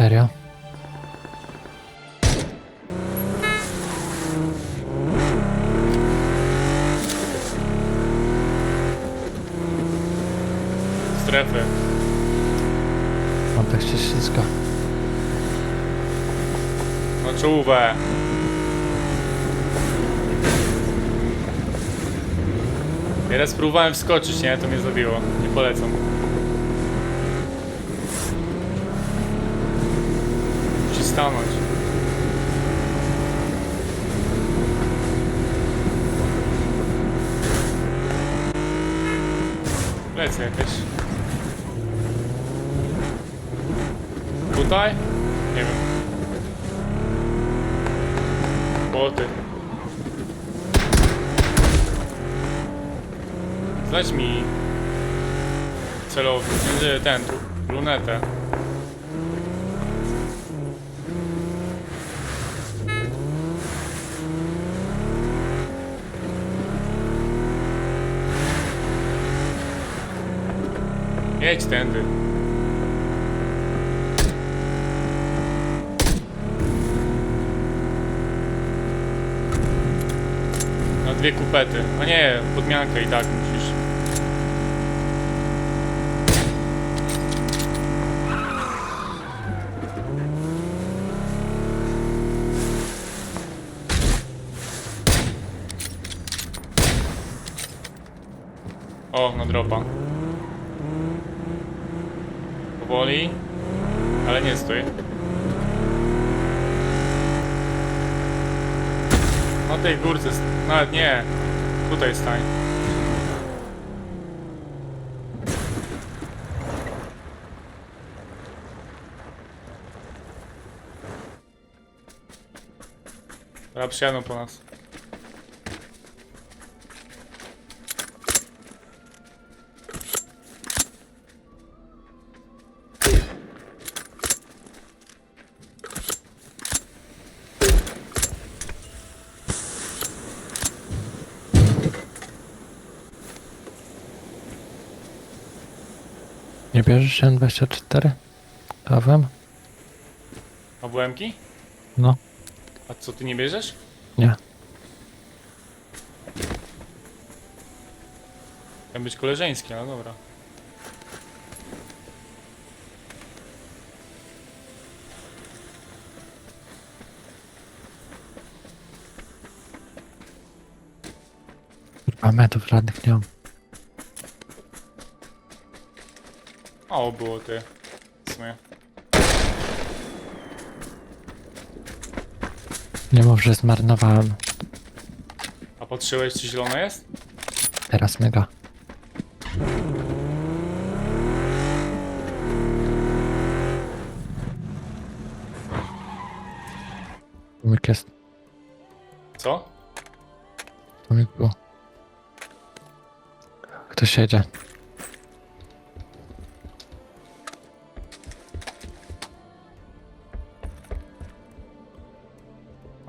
Serio? Strefy. On tak się ślizga. No czuwę. Ja raz próbowałem wskoczyć, nie? To mnie zabiło. Nie polecam. Musi stanąć. Lecę jakieś. Tutaj? Nie wiem. Boty. Znajdź mi celownik, nie, ten, lunetę. Jedź tędy. Na dwie kupety. A nie, podmiankę i tak musisz. O, na dropa. Powoli. Ale nie stój. Na tej górce, nawet nie. Tutaj stań. Dobra, przyjadą po nas. Bierzesz N24? Kawem? AWM-ki? No, A co, ty nie bierzesz? nie. Miał być koleżeński, ale dobra. Kurwa, metów żadnych nie mam. Mało było ty. W sumie. Nie mów, że zmarnowałem. A patrzyłeś, czy zielone jest? Teraz mega. Tumik jest. Co? Tumik był. Ktoś jedzie.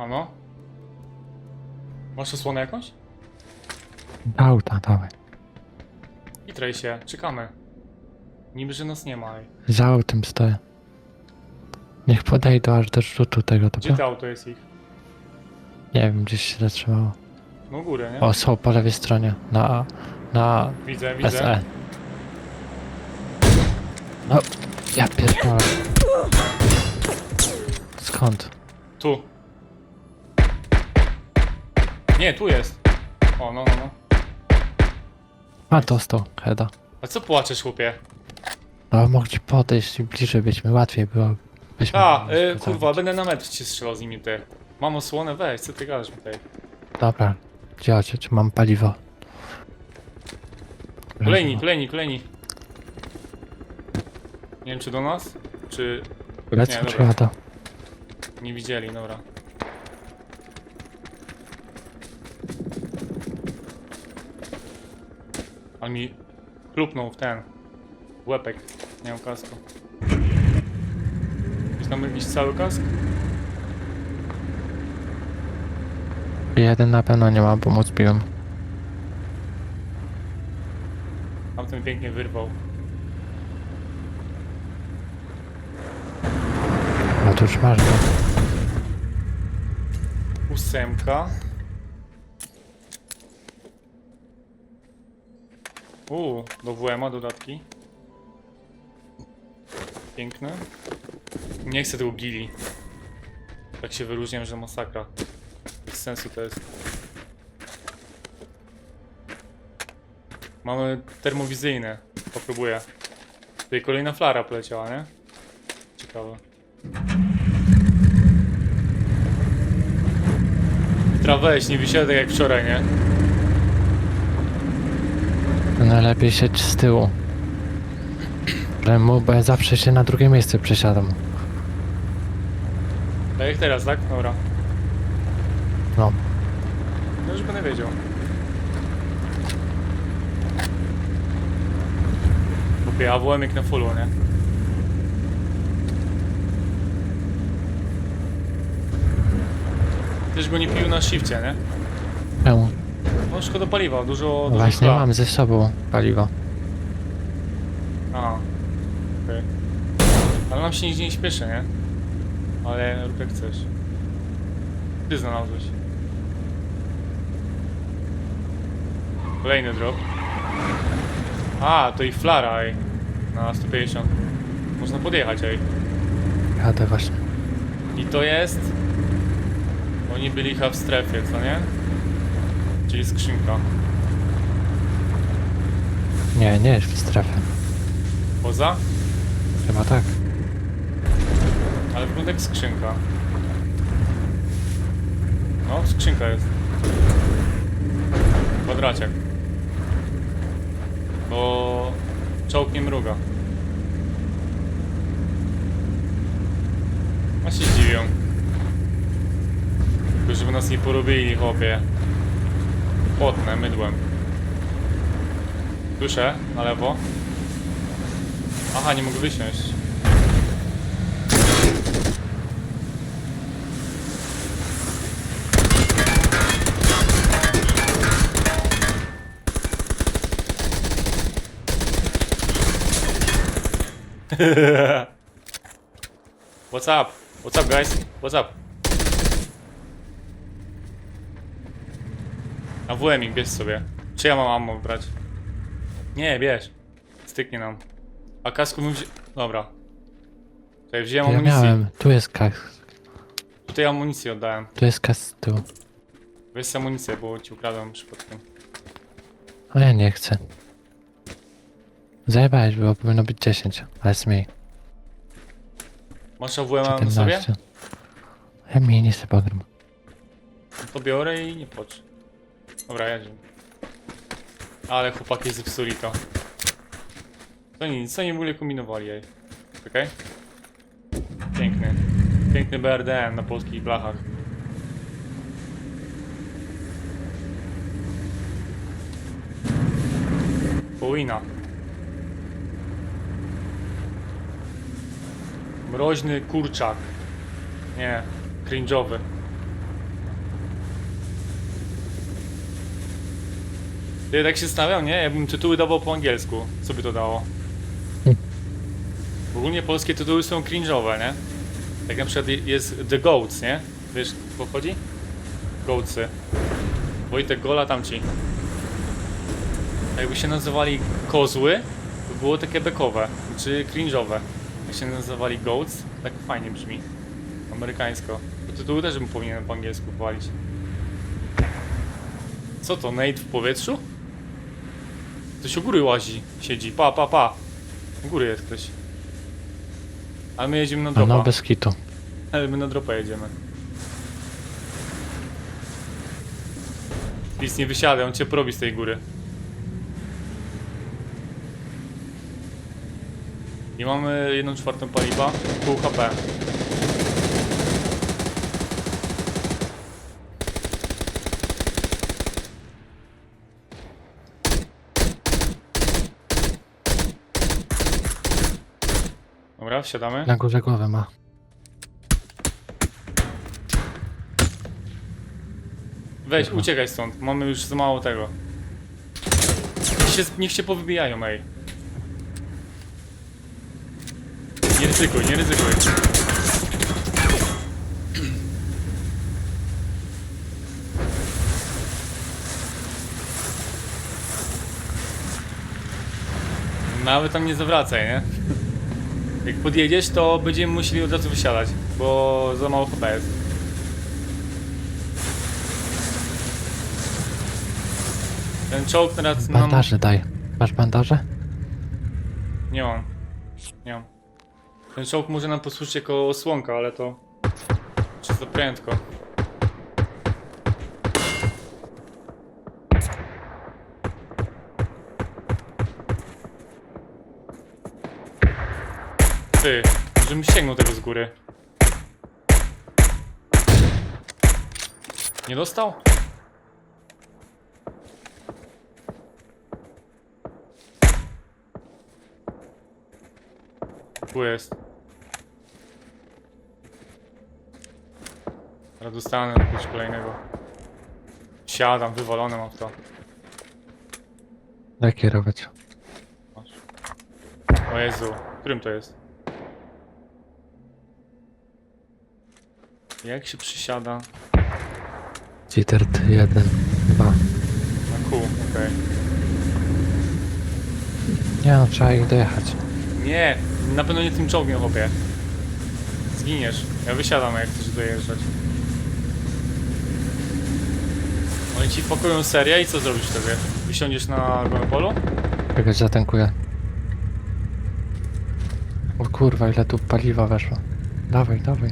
Ano? Masz osłonę jakąś? Auta, dawaj. I trej się, czekamy. Niby, że nas nie ma. ej. Za autem stoję. Niech podejdą aż do rzutu tego, Gdzie dobra? to auto jest ich? Nie wiem, gdzieś się zatrzymało. No górę, nie? O, są po lewej stronie. Na, na Widzę, widzę. SE. No, ja pierdolę. Skąd? Tu. Nie, tu jest. O, no, no, no. A, dostał, Heda. A co płaczesz, chłopie? No, mogli podejść i bliżej byśmy, łatwiej było. Byśmy A, mogli y, kurwa, będę na metr cię strzelał z nimi, ty. Mam osłonę, weź, co ty gadasz tutaj? Dobra, gdzie ojciec? Mam paliwo. Kolejni, kolejni, kolejni. Nie wiem, czy do nas? Czy Nie, czy dobra. jadą? nie widzieli, dobra. On mi klupnął w ten w łepek. Nie mam kasku. Jest tam jakiś cały kask? Jeden na pewno nie ma, bo mu zbiłem. Tamten pięknie wyrwał. No to już masz go. Ósemka. Uuu, do WM-a dodatki. Piękne. Nie chcę tego gili. Tak się wyróżniam, że masakra. Bez sensu to jest. Mamy termowizyjne. Popróbuję. Tutaj kolejna flara poleciała, nie? Ciekawe. Tra weź, nie wysiadaj jak wczoraj, nie? Najlepiej siedź z tyłu. Remu, bo ja zawsze się na drugie miejsce przesiadam. Tak jak teraz, tak? Dobra. No. No już będę wiedział. Kupię AWM jak na fullu, nie? Też go nie pił na shifcie, nie? Czemu? No szkoda paliwa, dużo, No dużo Właśnie szkła. mam ze sobą paliwo. Aha. Okej. Ale nam się nigdzie nie śpieszy, nie? Ale rób jak chcesz. Ty znalazłeś. Kolejny drop. A, to i flara, ej. Na 150. Można podjechać, ej. Jadę właśnie. I to jest... Oni byli chyba w strefie, co nie? Czyli skrzynka. Nie, nie jest w strefie. Poza? Chyba tak. Ale wygląda jak skrzynka. No, skrzynka jest. Kwadraciak. Bo czołg nie mruga. A się zdziwią. Tylko żeby nas nie porobili, chłopie. Potnę mydłem. Słyszę, na lewo. Aha, nie mogę wysiąść. What's up? What's up, guys? What's up? A WM bierz sobie. Czy ja mam ammo brać? Nie, bierz. Styknie nam. A kasku wzi... Dobra. Tutaj wziąłem Ja amunicję. miałem. Tu jest kas. Tutaj amunicję oddałem. Tu jest kas z tyłu. Weź amunicję, bo ci ukradłem przypadkiem. A ja nie chcę. Zajebałeś, było powinno być 10, ale jest mniej. Masz AWM na sobie? 14. Ja mniej nie sobie gram. To biorę i nie płacz. Dobra, jedziemy. Ale chłopaki zepsuli to. To nic, co nie w ogóle kombinowali, jej. Okej? Piękny. Piękny BRDM na polskich blachach. Połina. Mroźny kurczak. Nie, cringe'owy. Ja tak się stawiam, nie? Jakbym tytuły dawał po angielsku. Co by to dało? W ogóle polskie tytuły są cringe'owe, nie? Tak na przykład jest The Goats, nie? Wiesz, o co chodzi? Goatsy. Wojtek Gola tamci. Jakby się nazywali kozły, to było takie bekowe, czy cringe'owe. Jak się nazywali Goats, tak fajnie brzmi. Amerykańsko. To tytuły też bym powinien po angielsku walić. Co to, Nate w powietrzu? Ktoś u góry łazi, siedzi, pa, pa, pa. U góry jest ktoś. Ale my jedziemy na No, dropa. no bez kitu. Ale my na dropa jedziemy. Nic nie wysiada, on cię probi z tej góry. I mamy jedną czwartą paliwa, pół HP. Wsiadamy. Na górze głowę ma. Weź, uciekaj stąd. Mamy już za mało tego. Niech się, niech się powybijają, ej. Nie ryzykuj, nie ryzykuj. Nawet tam nie zawracaj, nie? Jak podjedziesz, to będziemy musieli od razu wysiadać, bo za mało HP jest. Ten czołg teraz nam... Bandaże daj. Masz bandaże? Nie mam. Nie mam. Ten czołg może nam posłużyć jako osłonka, ale to... Czysto prędko. Ty, żebym sięgnął tego z góry. Nie dostał? Tu jest. Teraz dostanę jakiegoś kolejnego. Siadam, wywalone mam w to. Daj kierować. O Jezu, którym to jest? Jak się przysiada? Citert 1, 2. Na kół, okej. Nie no, trzeba ich dojechać. Nie, na pewno nie tym czołgiem, chłopie. Zginiesz. Ja wysiadam, jak chcesz dojeżdżać. Oni ci pakują serię i co zrobisz wtedy? Wysiądziesz na monopolu? Czekaj, zatankuję. O kurwa, ile tu paliwa weszło. Dawaj, dawaj.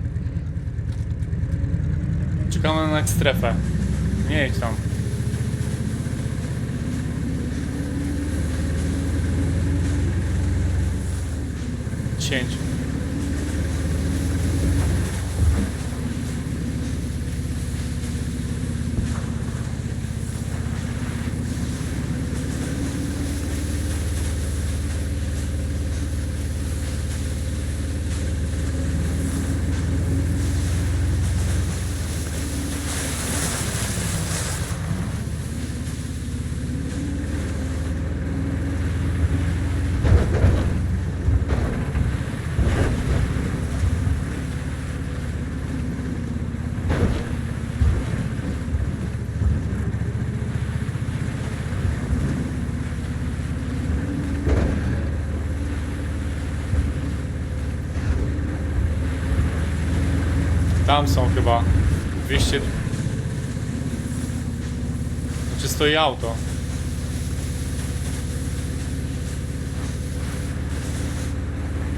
Czekamy na strefę. Nie jedź tam. Dziesięć. Tam są chyba 200. Znaczy stoi auto.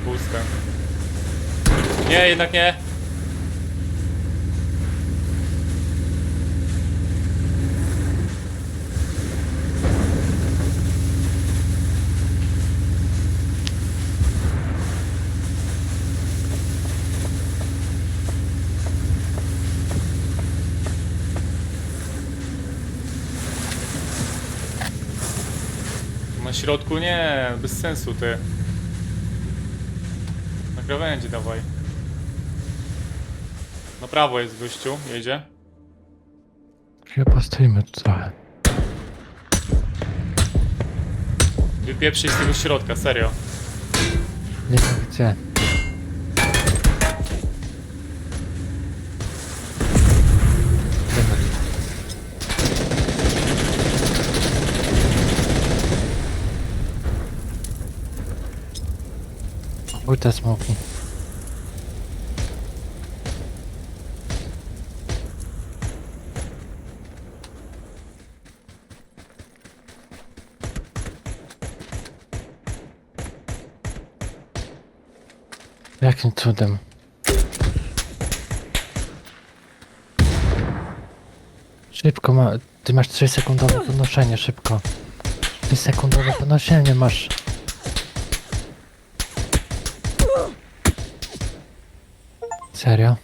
Puste. Nie, jednak nie. Na środku nie, bez sensu ty. Na krawędzi dawaj. Na prawo jest gościu, jedzie. Chyba stoimy trochę. Wypieprzyj z tego środka, serio. Nie wiem gdzie. Dobra. Bój te smoki. Jakim cudem? Szybko ma. Ty masz 3 sekundowe podnoszenie, szybko. 3 sekundowe podnoszenie masz. Serio?